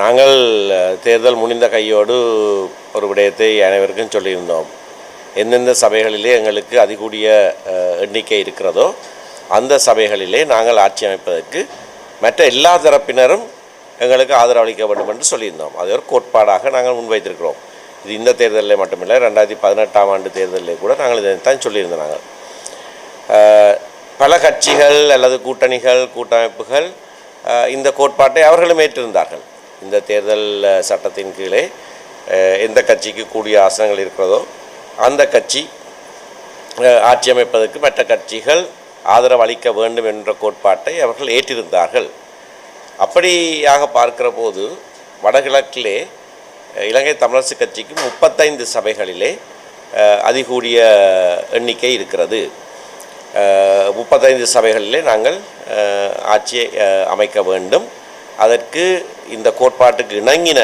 நாங்கள் தேர்தல் முடிந்த கையோடு ஒரு விடயத்தை அனைவருக்கும் சொல்லியிருந்தோம். எந்தெந்த சபைகளிலே எங்களுக்கு அதிகூடிய எண்ணிக்கை இருக்கிறதோ அந்த சபைகளிலே நாங்கள் ஆட்சி அமைப்பதற்கு மற்ற எல்லா தரப்பினரும் எங்களுக்கு ஆதரவளிக்க வேண்டும் என்று சொல்லியிருந்தோம். அது ஒரு கோட்பாடாக நாங்கள் முன்வைத்திருக்கிறோம். இது இந்த தேர்தலில் மட்டுமில்லை ரெண்டாயிரத்தி பதினெட்டாம் ஆண்டு தேர்தலில் கூட நாங்கள் இதைத்தான் சொல்லியிருந்தோம் நாங்கள். பல கட்சிகள் அல்லது கூட்டணிகள் கூட்டமைப்புகள் இந்த கோட்பாட்டை அவர்களும் ஏற்றிருந்தார்கள். இந்த தேர்தல் சட்டத்தின் கீழே எந்த கட்சிக்கு கூடிய ஆசனங்கள் இருக்கிறதோ அந்த கட்சி ஆட்சி அமைப்பதற்கு மற்ற கட்சிகள் ஆதரவு அளிக்க வேண்டும் என்ற கோட்பாட்டை அவர்கள் ஏற்றிருந்தார்கள். அப்படியாக பார்க்கிற போது வடகிழக்கிலே இலங்கை தமிழரசு கட்சிக்கு முப்பத்தைந்து சபைகளிலே அதிகூடிய எண்ணிக்கை இருக்கிறது. முப்பத்தைந்து சபைகளிலே நாங்கள் ஆட்சியை அமைக்க வேண்டும். அதற்கு இந்த கோட்பாட்டுக்கு இணங்கின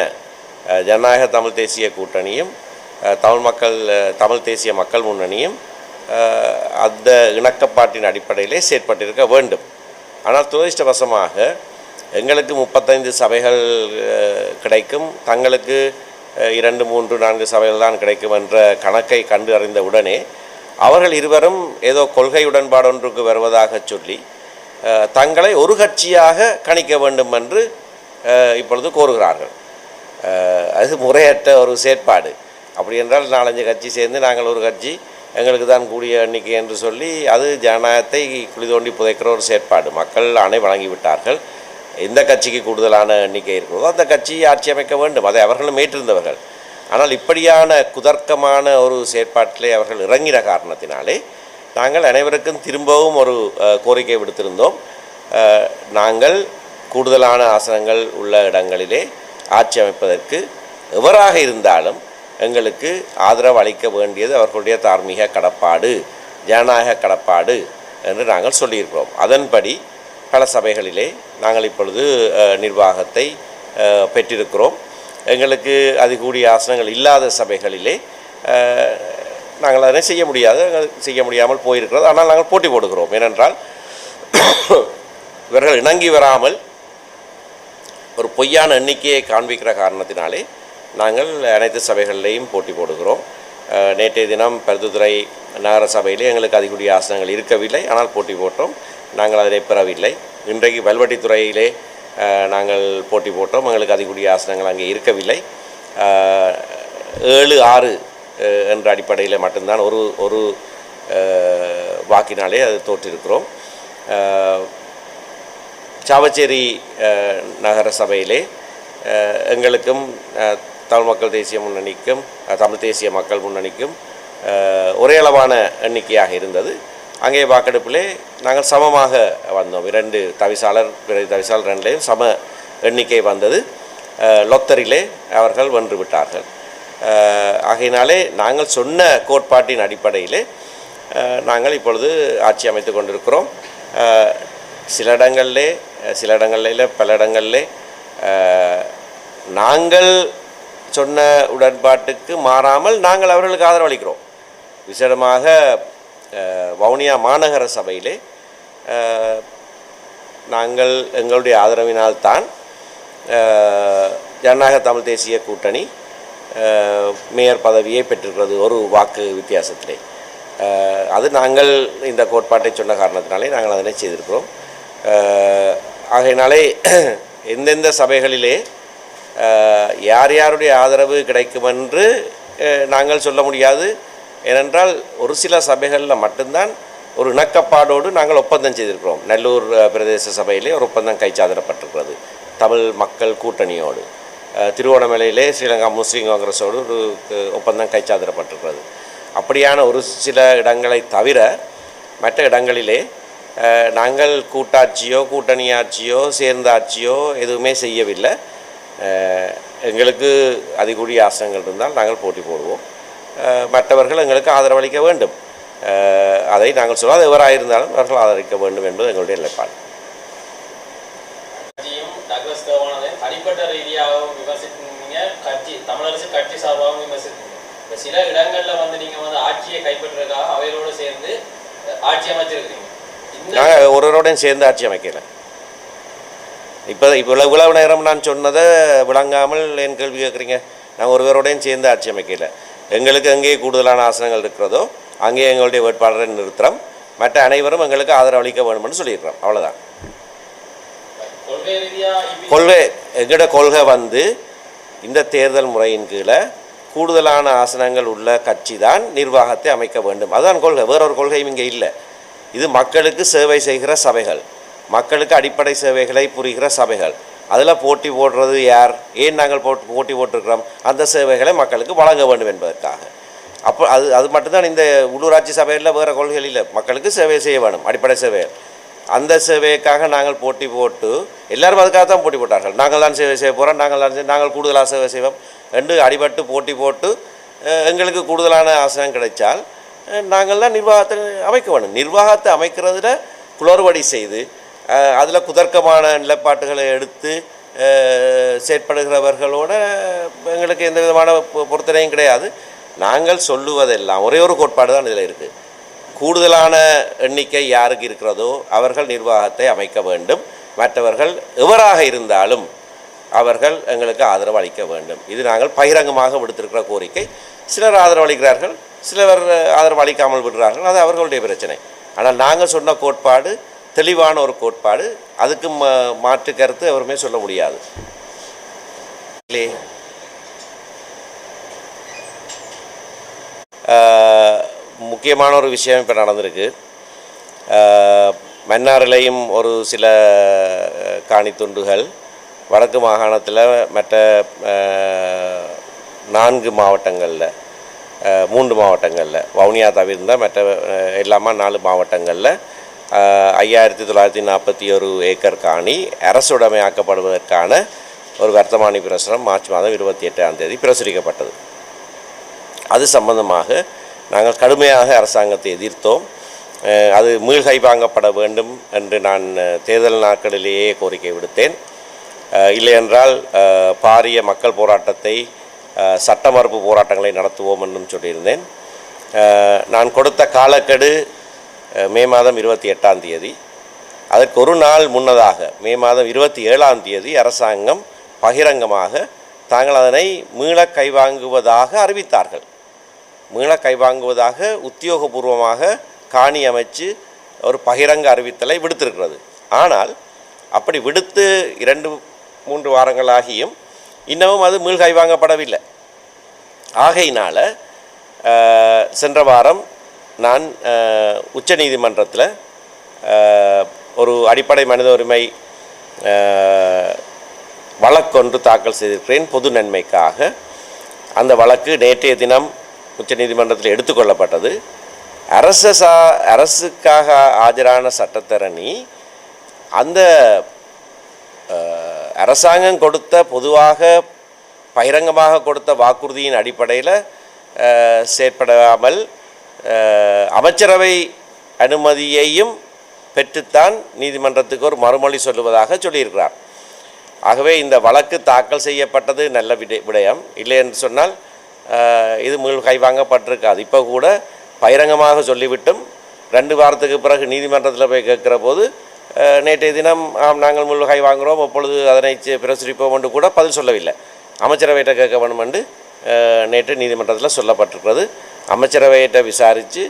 ஜனநாயக தமிழ் தேசிய கூட்டணியும் தமிழ் மக்கள் தமிழ் தேசிய மக்கள் முன்னணியும் அந்த இணக்கப்பாட்டின் அடிப்படையிலே செயற்பட்டிருக்க வேண்டும். ஆனால் துரதிருஷ்டவசமாக எங்களுக்கு முப்பத்தைந்து சபைகள் கிடைக்கும். தங்களுக்கு இரண்டு மூன்று நான்கு சபைகள் தான் கிடைக்கும் என்ற கணக்கை கண்டு அறிந்த உடனே அவர்கள் இருவரும் ஏதோ கொள்கை உடன்பாடொன்றுக்கு வருவதாக சொல்லி தங்களை ஒரு கட்சியாக கணிக்க வேண்டும் என்று இப்பொழுது கோருகிறார்கள். அது முறையற்ற ஒரு செயற்பாடு. அப்படி என்றால் நாலஞ்சு கட்சி சேர்ந்து நாங்கள் ஒரு கட்சி எங்களுக்கு தான் கூடிய எண்ணிக்கை என்று சொல்லி அது ஜனநாயகத்தை குழி தோண்டி புதைக்கிற ஒரு செயற்பாடு. மக்கள் ஆணை வழங்கிவிட்டார்கள் எந்த கட்சிக்கு கூடுதலான எண்ணிக்கை இருக்கிறதோ அந்த கட்சி ஆட்சி அமைக்க வேண்டும். அதை அவர்களும் ஏற்றிருந்தவர்கள். ஆனால் இப்படியான குதர்க்கமான ஒரு செயற்பாட்டிலே அவர்கள் இறங்கின காரணத்தினாலே நாங்கள் அனைவருக்கும் திரும்பவும் ஒரு கோரிக்கை விடுத்திருந்தோம். நாங்கள் கூடுதலான ஆசனங்கள் உள்ள இடங்களிலே ஆட்சி அமைப்பதற்கு எவராக இருந்தாலும் எங்களுக்கு ஆதரவு அளிக்க வேண்டியது அவர்களுடைய தார்மீக கடப்பாடு ஜனநாயக கடப்பாடு என்று நாங்கள் சொல்லியிருக்கிறோம். அதன்படி பல சபைகளிலே நாங்கள் இப்பொழுது நிர்வாகத்தை பெற்றிருக்கிறோம். எங்களுக்கு அதிகூடிய ஆசனங்கள் இல்லாத சபைகளிலே நாங்கள் அதனை செய்ய முடியாது செய்ய முடியாமல் போயிருக்கிறது. ஆனால் நாங்கள் போட்டி போடுகிறோம். ஏனென்றால் இவர்கள் இணங்கி வராமல் ஒரு பொய்யான எண்ணிக்கையை காண்பிக்கிற காரணத்தினாலே நாங்கள் அனைத்து சபைகளிலையும் போட்டி போடுகிறோம். நேற்றைய தினம் பருத்துத்துறை நகர சபையிலே எங்களுக்கு அதிகூடிய ஆசனங்கள் இருக்கவில்லை. ஆனால் போட்டி போட்டோம். நாங்கள் அதனை பெறவில்லை. இன்றைக்கு வல்வட்டித்துறையிலே நாங்கள் போட்டி போட்டோம். எங்களுக்கு அதிகூடிய ஆசனங்கள் அங்கே இருக்கவில்லை. ஏழு ஆறு என்ற அடிப்படையில் மட்டும்தான் ஒரு ஒரு வாக்கினாலே அது தோற்றிருக்கிறோம். சாவச்சேரி நகர சபையிலே எங்களுக்கும் தமிழ் மக்கள் தேசிய முன்னணிக்கும் தமிழ் தேசிய மக்கள் முன்னணிக்கும் ஒரே அளவான எண்ணிக்கையாக இருந்தது. அங்கே வாக்கெடுப்பிலே நாங்கள் சமமாக வந்தோம். இரண்டு தவிசாளர் பிற தவிசாளர் ரெண்டுலேயும் சம எண்ணிக்கை வந்தது. லொத்தரிலே அவர்கள் வென்று விட்டார்கள். ஆகையினாலே நாங்கள் சொன்ன கோட்பாட்டின் அடிப்படையிலே நாங்கள் இப்பொழுது ஆட்சி அமைத்து கொண்டிருக்கிறோம். சில இடங்களிலே சில இடங்களில் பல இடங்களிலே நாங்கள் சொன்ன உடன்பாட்டுக்கு மாறாமல் நாங்கள் அவர்களுக்கு ஆதரவளிக்கிறோம். விசேடமாக வவுனியா மாநகர சபையிலே நாங்கள் எங்களுடைய ஆதரவினால்தான் ஜனநாயக தமிழ் தேசிய கூட்டணி மேயர் பதவியை பெற்றிருக்கிறது ஒரு வாக்கு வித்தியாசத்திலே. அது நாங்கள் இந்த கோட்பாட்டை சொன்ன காரணத்தினாலே நாங்கள் அதனை செய்திருக்கிறோம். ஆகையினாலே எந்தெந்த சபைகளிலே யார் யாருடைய ஆதரவு கிடைக்கும் என்று நாங்கள் சொல்ல முடியாது. ஏனென்றால் ஒரு சில சபைகளில் மட்டும்தான் ஒரு இணக்கப்பாடோடு நாங்கள் ஒப்பந்தம் செய்திருக்கிறோம். நல்லூர் பிரதேச சபையிலே ஒரு ஒப்பந்தம் கைச்சாதிடப்பட்டிருக்கிறது தமிழ் மக்கள் கூட்டணியோடு. திருவோணமலையிலே ஸ்ரீலங்கா முஸ்லீம் காங்கிரஸோடு ஒரு ஒப்பந்தம் கைச்சாதிடப்பட்டிருக்கிறது அப்படியான ஒரு சில இடங்களை தவிர மற்ற இடங்களிலே நாங்கள் கூட்டாட்சியோ கூட்டணி ஆட்சியோ சேர்ந்த ஆட்சியோ எதுவுமே செய்யவில்லை. எங்களுக்கு அதிகூடிய ஆசனங்கள் இருந்தால் நாங்கள் போட்டி போடுவோம். மற்றவர்கள் எங்களுக்கு ஆதரவளிக்க வேண்டும். அதை நாங்கள் சொல்லாத எவராக இருந்தாலும் அவர்கள் ஆதரிக்க வேண்டும் என்பது எங்களுடைய நிலைப்பாடு. கட்சியும் தனிப்பட்ட ரீதியாகவும் விமர்சித்தீங்க கட்சி தமிழரசு கட்சி சார்பாகவும் விமர்சித்தீங்க இந்த சில இடங்கள்ல வந்து நீங்க வந்து ஆட்சியை கைப்பற்றுறதுக்காக அவைகளோடு சேர்ந்து ஆட்சி அமைச்சிருக்கீங்க. நாங்கள் ஒருவரோடையும் சேர்ந்து ஆட்சி அமைக்கல. இப்போ இப்போ இவ்வளவு நேரம் நான் சொன்னதை விளங்காமல் என் கேள்வி கேட்குறீங்க? நான் ஒருவரோடையும் சேர்ந்து ஆட்சி அமைக்கல. எங்களுக்கு எங்கே கூடுதலான ஆசனங்கள் இருக்கிறதோ அங்கே எங்களுடைய வேட்பாளரை நிறுத்துகிறோம் மற்ற அனைவரும் எங்களுக்கு ஆதரவு அளிக்க வேண்டும்னு சொல்லியிருக்கிறோம் அவ்வளோதான் கொள்கை ரீதியா கொள்கை எங்களோட கொள்கை வந்து இந்த தேர்தல் முறையின் கீழே கூடுதலான ஆசனங்கள் உள்ள கட்சி தான் நிர்வாகத்தை அமைக்க வேண்டும். அதுதான் கொள்கை. வேறொரு கொள்கையும் இங்கே இல்லை. இது மக்களுக்கு சேவை செய்கிற சபைகள். மக்களுக்கு அடிப்படை சேவைகளை புரிகிற சபைகள். அதில் போட்டி போடுறது யார்? ஏன் நாங்கள் போட்டு போட்டி போட்டிருக்கிறோம்? அந்த சேவைகளை மக்களுக்கு வழங்க வேண்டும் என்பதற்காக. அப்போ அது அது மட்டும்தான் இந்த உள்ளூராட்சி சபையில் வேறு கொள்கைகள் இல்லை. மக்களுக்கு சேவை செய்ய வேண்டும். அடிப்படை சேவைகள். அந்த சேவைக்காக நாங்கள் போட்டி போட்டு எல்லாரும் அதுக்காக தான் போட்டி போட்டார்கள். நாங்கள் தான் சேவை செய்ய போகிறோம் நாங்கள் தான் நாங்கள் கூடுதலாக சேவை செய்வோம் என்று அடிபட்டு போட்டி போட்டு எங்களுக்கு கூடுதலான ஆசனம் கிடைச்சால் நாங்கள் தான் நிர்வாகத்தை அமைக்க வேணும் நிர்வாகத்தை அமைக்கிறதுல குளறுபடி செய்து அதில் குதர்க்கமான நிலைப்பாட்டுகளை எடுத்து செயற்படுகிறவர்களோட எங்களுக்கு எந்த விதமான பொ- பொருத்தனையும் கிடையாது. நாங்கள் சொல்லுவதெல்லாம் ஒரே ஒரு கோட்பாடு தான் இதில் இருக்குது கூடுதலான எண்ணிக்கை யாருக்கு இருக்கிறதோ அவர்கள் நிர்வாகத்தை அமைக்க வேண்டும். மற்றவர்கள் எவராக இருந்தாலும் அவர்கள் எங்களுக்கு ஆதரவு அளிக்க வேண்டும். இது நாங்கள் பகிரங்கமாக விடுத்திருக்கிற கோரிக்கை. சிலர் ஆதரவு அளிக்கிறார்கள் சிலர் ஆதரவு அளிக்காமல் விடுறார்கள் அது அவர்களுடைய பிரச்சனை. ஆனால் நாங்கள் சொன்ன கோட்பாடு தெளிவான ஒரு கோட்பாடு அதுக்கு மாற்று கருத்து எவருமே சொல்ல முடியாது. முக்கியமான ஒரு விஷயம் இப்போ நடந்திருக்கு. மன்னாரிலையும் ஒரு சில காணித்துண்டுகள் வடக்கு மாகாணத்தில் மற்ற நான்கு மாவட்டங்களில் மூன்று மாவட்டங்களில் வவுனியா தவிர்த்தால் மற்ற ஆஹ், எல்லாமா நாலு மாவட்டங்களில் ஐயாயிரத்தி தொள்ளாயிரத்தி நாற்பத்தி ஒரு ஏக்கர் காணி அரசுடைமையாக்கப்படுவதற்கான ஒரு வர்த்தமானி பிரசுரம் மார்ச் மாதம் இருபத்தி எட்டாம் தேதி பிரசுரிக்கப்பட்டது. அது சம்பந்தமாக நாங்கள் கடுமையாக அரசாங்கத்தை எதிர்த்தோம். அது மீள்கை வாங்கப்பட வேண்டும் என்று நான் தேர்தல் நாட்களிலேயே கோரிக்கை விடுத்தேன். இல்லையென்றால் பாரிய மக்கள் போராட்டத்தை சட்டமறுப்பு சட்ட மறுப்பு போராட்டங்களை நடத்துவோம் என்றும் சொல்லியிருந்தேன். நான் கொடுத்த காலக்கெடு மே மாதம் இருபத்தி எட்டாம் தேதி. அதற்கு ஒரு நாள் முன்னதாக மே மாதம் இருபத்தி ஏழாம் தேதி அரசாங்கம் பகிரங்கமாக தாங்கள் அதனை மீள கைவாங்குவதாக அறிவித்தார்கள். மீள கைவாங்குவதாக உத்தியோகபூர்வமாக காணி அமைச்சு ஒரு பகிரங்க அறிவித்தலை விடுத்திருக்கிறது. ஆனால் அப்படி விடுத்து இரண்டு மூன்று வாரங்களாகியும் இன்னமும் அது மீள் கைவாங்கப்படவில்லை. ஆகையினால் சென்ற வாரம் நான் உச்சநீதிமன்றத்தில் ஒரு அடிப்படை மனித உரிமை வழக்கொன்று தாக்கல் செய்திருக்கிறேன் பொது நன்மைக்காக. அந்த வழக்கு நேற்றைய தினம் உச்சநீதிமன்றத்தில் எடுத்துக்கொள்ளப்பட்டது. அரச சா அரசுக்காக ஆஜரான சட்டத்தரணி அந்த அரசாங்கம் கொடுத்த பொதுவாக பகிரங்கமாக கொடுத்த வாக்குறுதியின் அடிப்படையில் செயற்படாமல் அமைச்சரவை அனுமதியையும் பெற்றுத்தான் நீதிமன்றத்துக்கு ஒரு மறுமொழி சொல்லுவதாக சொல்லியிருக்கிறார். ஆகவே இந்த வழக்கு தாக்கல் செய்யப்பட்டது நல்ல விடை விடயம். இல்லை என்று சொன்னால் இது மீள் கைவாங்கப்பட்டிருக்காது இப்போ கூட பகிரங்கமாக சொல்லிவிட்டும். ரெண்டு வாரத்துக்கு பிறகு நீதிமன்றத்தில் போய் கேட்குற போது நேற்றைய தினம் ஆம் நாங்கள் மீள் கை வாங்குகிறோம் அப்பொழுது அதனை பிரசுரிப்போம் என்று கூட பதில் சொல்லவில்லை. அமைச்சரவையிட்ட கேட்க வேண்டும் என்று நேற்று நீதிமன்றத்தில் சொல்லப்பட்டிருக்கிறது. அமைச்சரவையிட்ட விசாரித்து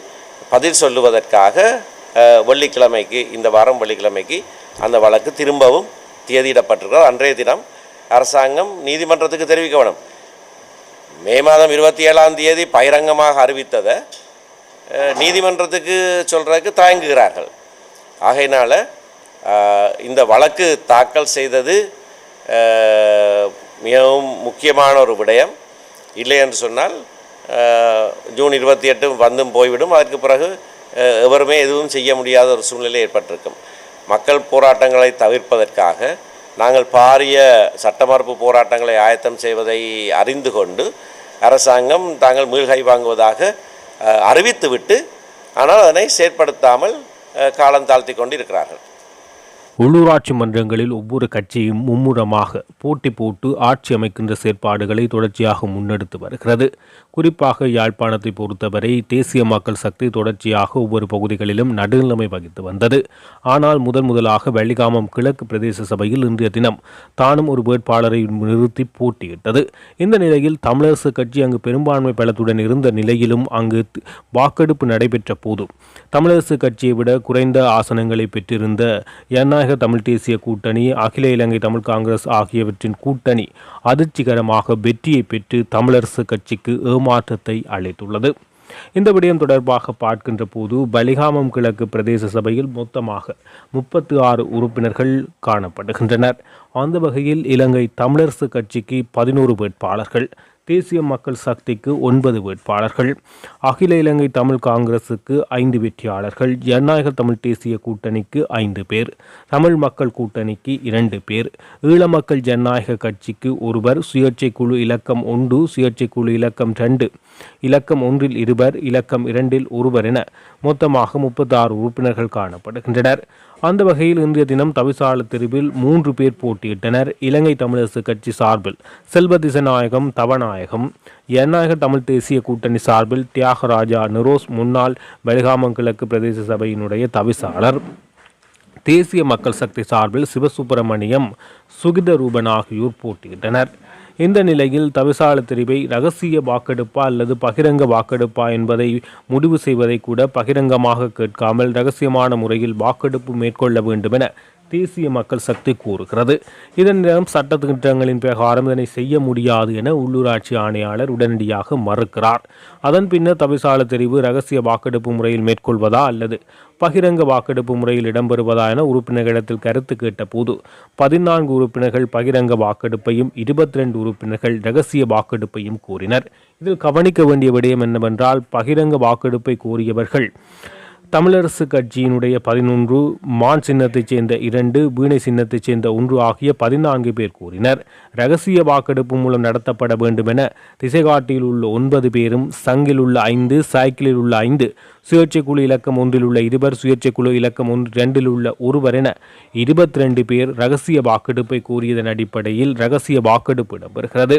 பதில் சொல்லுவதற்காக வெள்ளிக்கிழமைக்கு இந்த வாரம் வெள்ளிக்கிழமைக்கு அந்த வழக்கு திரும்பவும் தேதியிடப்பட்டிருக்கிறது. அன்றைய தினம் அரசாங்கம் நீதிமன்றத்துக்கு தெரிவிக்க வேணும் மே மாதம் இருபத்தி ஏழாம் தேதி பகிரங்கமாக அறிவித்ததை நீதிமன்றத்துக்கு சொல்கிறதுக்கு தயங்குகிறார்கள். ஆகையினால் இந்த வழக்கு தாக்கல் செய்தது மிகவும் முக்கியமான ஒரு விடயம். இல்லை என்று சொன்னால் ஜூன் இருபத்தி எட்டு வந்தும் போய்விடும். அதற்கு பிறகு எவருமே எதுவும் செய்ய முடியாத ஒரு சூழ்நிலை ஏற்பட்டிருக்கும். மக்கள் போராட்டங்களை தவிர்ப்பதற்காக நாங்கள் பாரிய சட்டமறுப்பு போராட்டங்களை ஆயத்தம் செய்வதை அறிந்து கொண்டு அரசாங்கம் தாங்கள் மீள்கை வாங்குவதாக அறிவித்துவிட்டு ஆனால் அதனை செயற்படுத்தாமல் காலம் தாழ்த்தி கொண்டு இருக்கிறார்கள் உள்ளூராட்சி மன்றங்களில் ஒவ்வொரு கட்சியும் மும்முரமாக போட்டி போட்டு ஆட்சி அமைக்கின்ற செயற்பாடுகளை தொடர்ச்சியாக முன்னெடுத்து வருகிறது. குறிப்பாக யாழ்ப்பாணத்தை பொறுத்தவரை தேசிய மக்கள் சக்தி தொடர்ச்சியாக ஒவ்வொரு பகுதிகளிலும் நடுநிலைமை வகித்து வந்தது. ஆனால் முதன் முதலாக வெள்ளிகாமம் கிழக்கு பிரதேச சபையில் இன்றைய தினம் தானும் ஒரு வேட்பாளரை நிறுத்தி போட்டியிட்டது. இந்த நிலையில் தமிழரசு கட்சி அங்கு பெரும்பான்மை பலத்துடன் இருந்த நிலையிலும் அங்கு வாக்கெடுப்பு நடைபெற்ற போதும் தமிழரசு கட்சியை விட குறைந்த ஆசனங்களை பெற்றிருந்த ஜனநாயக தமிழ் தேசிய கூட்டணி அகில இலங்கை தமிழ் காங்கிரஸ் ஆகியவற்றின் கூட்டணி அதிர்ச்சிகரமாக வெற்றியை பெற்று தமிழரசு கட்சிக்கு ஏமாற்றத்தை அளித்துள்ளது. இந்த விடயம் தொடர்பாக பார்க்கின்ற போது பலிகாமம் கிழக்கு பிரதேச சபையில் மொத்தமாக முப்பத்து ஆறு உறுப்பினர்கள் காணப்படுகின்றனர். அந்த வகையில் இலங்கை தமிழரசு கட்சிக்கு பதினோரு வேட்பாளர்கள். தேசிய மக்கள் சக்திக்கு ஒன்பது வேட்பாளர்கள் அகில இலங்கை தமிழ் காங்கிரசுக்கு ஐந்து வெற்றியாளர்கள் ஜனநாயக தமிழ் தேசிய கூட்டணிக்கு ஐந்து பேர் தமிழ் மக்கள் கூட்டணிக்கு இரண்டு பேர் ஈழ மக்கள் ஜனநாயக கட்சிக்கு ஒருவர் சுயேட்சை குழு இலக்கம் ஒன்று சுயேட்சை குழு இலக்கம் ரெண்டு இலக்கம் ஒன்றில் இருவர் இலக்கம் இரண்டில் ஒருவர் என மொத்தமாக முப்பத்தாறு உறுப்பினர்கள் காணப்படுகின்றனர். அந்த வகையில் இன்றைய தினம் தவிசாள தெருவில் மூன்று பேர் போட்டியிட்டனர். இலங்கை தமிழரசு கட்சி சார்பில் செல்வதிசநாயகம் தவநாயகம் ஜனநாயக தமிழ் தேசிய கூட்டணி சார்பில் தியாகராஜா நிரோஸ் முன்னாள் பெலகாமங்கிழக்கு பிரதேச சபையினுடைய தவிசாளர். தேசிய மக்கள் சக்தி சார்பில் சிவசுப்பிரமணியம் சுகித ரூபன் ஆகியோர் போட்டியிட்டனர். இந்த நிலையில் தவிசாள தெரிவை ரகசிய வாக்கெடுப்பா அல்லது பகிரங்க வாக்கெடுப்பா என்பதை முடிவு செய்வதை கூட பகிரங்கமாக கேட்காமல் ரகசியமான முறையில் வாக்கெடுப்பு மேற்கொள்ள வேண்டுமென தேசிய மக்கள் சக்தி கூறுகிறது. இதன் நேரம் சட்டத்திட்டங்களின் பிரகாரம் இதனை செய்ய முடியாது என உள்ளூராட்சி ஆணையாளர் உடனடியாக மறுக்கிறார். அதன் பின்னர் தவிசால தெரிவு ரகசிய வாக்கெடுப்பு முறையில் மேற்கொள்வதா அல்லது பகிரங்க வாக்கெடுப்பு முறையில் இடம்பெறுவதா என உறுப்பினர்களிடத்தில் கருத்து கேட்டபோது பதினான்கு உறுப்பினர்கள் பகிரங்க வாக்கெடுப்பையும் இருபத்தி ரெண்டு உறுப்பினர்கள் ரகசிய வாக்கெடுப்பையும் கூறினர் இதில் கவனிக்க வேண்டிய விடயம் என்னவென்றால் பகிரங்க வாக்கெடுப்பை கோரியவர்கள் தமிழரசு கட்சியினுடைய பதினொன்று மான் சின்னத்தைச் சேர்ந்த இரண்டு வீணை சின்னத்தைச் சேர்ந்த ஒன்று ஆகிய பதினான்கு பேர் கூறினர். ரகசிய வாக்கெடுப்பு மூலம் நடத்தப்பட வேண்டும் என திசைகாட்டியில் உள்ள ஒன்பது பேரும் சங்கில் உள்ள ஐந்து சைக்கிளில் உள்ள ஐந்து சுயேட்சை குழு இலக்கம் ஒன்றில் உள்ள இருவர் சுயேட்சை குழு இலக்கம் ஒன்று ரெண்டில் உள்ள ஒருவர் என இருபத்தி ரெண்டு பேர் ரகசிய வாக்கெடுப்பை கூறியதன் அடிப்படையில் ரகசிய வாக்கெடுப்பு இடம்பெறுகிறது.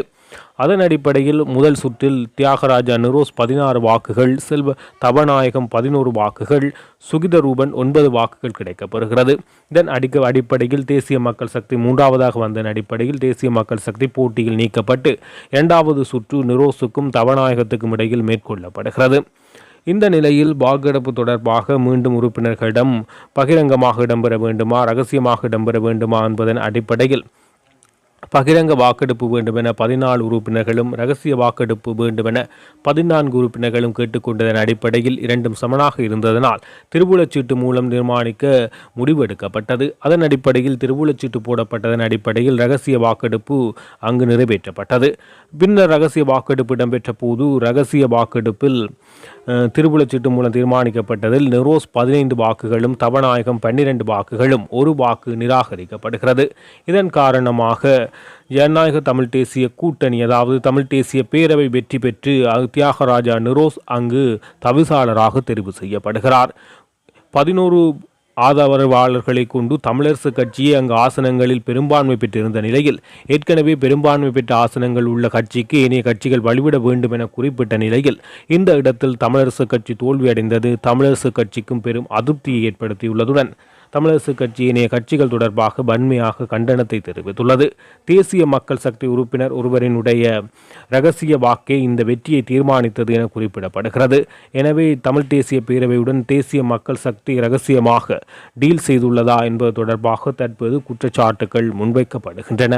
அதன் அடிப்படையில் முதல் சுற்றில் தியாகராஜா நிரோஸ் பதினாறு வாக்குகள் செல்வ தவநாயகம் பதினோரு வாக்குகள் சுகிதரூபன் ஒன்பது வாக்குகள் கிடைக்கப்பெறுகிறது. இதன் அடிக்க அடிப்படையில் தேசிய மக்கள் சக்தி மூன்றாவதாக வந்ததன் அடிப்படையில் தேசிய மக்கள் சக்தி போட்டியில் நீக்கப்பட்டு இரண்டாவது சுற்று நிரோஸுக்கும் தவநாயகத்துக்கும் இடையில் மேற்கொள்ளப்படுகிறது. இந்த நிலையில் வாக்கெடுப்பு தொடர்பாக மீண்டும் உறுப்பினர்களிடம் பகிரங்கமாக இடம்பெற வேண்டுமா ரகசியமாக இடம்பெற வேண்டுமா என்பதன் அடிப்படையில் பகிரங்க வாக்கெடுப்பு வேண்டுமென பதினாலு உறுப்பினர்களும் ரகசிய வாக்கெடுப்பு வேண்டுமென பதினான்கு உறுப்பினர்களும் கேட்டுக்கொண்டதன் அடிப்படையில் இரண்டும் சமனாக இருந்ததனால் திருவுளச்சீட்டு மூலம் நிர்மாணிக்க முடிவெடுக்கப்பட்டது. அதன் அடிப்படையில் திருவுளச்சீட்டு போடப்பட்டதன் அடிப்படையில் ரகசிய வாக்கெடுப்பு அங்கு நிறைவேற்றப்பட்டது. பின்னர் ரகசிய வாக்கெடுப்பு இடம்பெற்ற போது ரகசிய வாக்கெடுப்பில் திருவுளச்சீட்டு மூலம் தீர்மானிக்கப்பட்டதில் நெரோஸ் பதினைந்து வாக்குகளும் தவநாயகம் பன்னிரண்டு வாக்குகளும் ஒரு வாக்கு நிராகரிக்கப்படுகிறது. இதன் காரணமாக ஜனநாயக தமிழ் தேசிய கூட்டணி அதாவது தமிழ் தேசிய பேரவை வெற்றி பெற்று தியாகராஜா நிரோஸ் அங்கு தவிசாளராக தெரிவு செய்யப்படுகிறார். பதினோரு ஆதரவாளர்களை கொண்டு தமிழரசு கட்சியே அங்கு ஆசனங்களில் பெரும்பான்மை பெற்றிருந்த நிலையில் ஏற்கனவே பெரும்பான்மை பெற்ற ஆசனங்கள் உள்ள கட்சிக்கு ஏனைய கட்சிகள் வழிவிட வேண்டும் என குறிப்பிட்ட நிலையில் இந்த இடத்தில் தமிழரசு கட்சி தோல்வியடைந்தது. தமிழரசு கட்சிக்கும் பெரும் அதிருப்தியை ஏற்படுத்தியுள்ளதுடன் தமிழரசு கட்சி இணைய கட்சிகள் தொடர்பாக வன்மையாக கண்டனத்தை தெரிவித்துள்ளது. தேசிய மக்கள் சக்தி உறுப்பினர் ஒருவரினுடைய ரகசிய வாக்கே இந்த வெற்றியை தீர்மானித்தது என குறிப்பிடப்படுகிறது. எனவே தமிழ் தேசிய பேரவையுடன் தேசிய மக்கள் சக்தி ரகசியமாக டீல் செய்துள்ளதா என்பது தொடர்பாக தற்போது குற்றச்சாட்டுகள் முன்வைக்கப்படுகின்றன.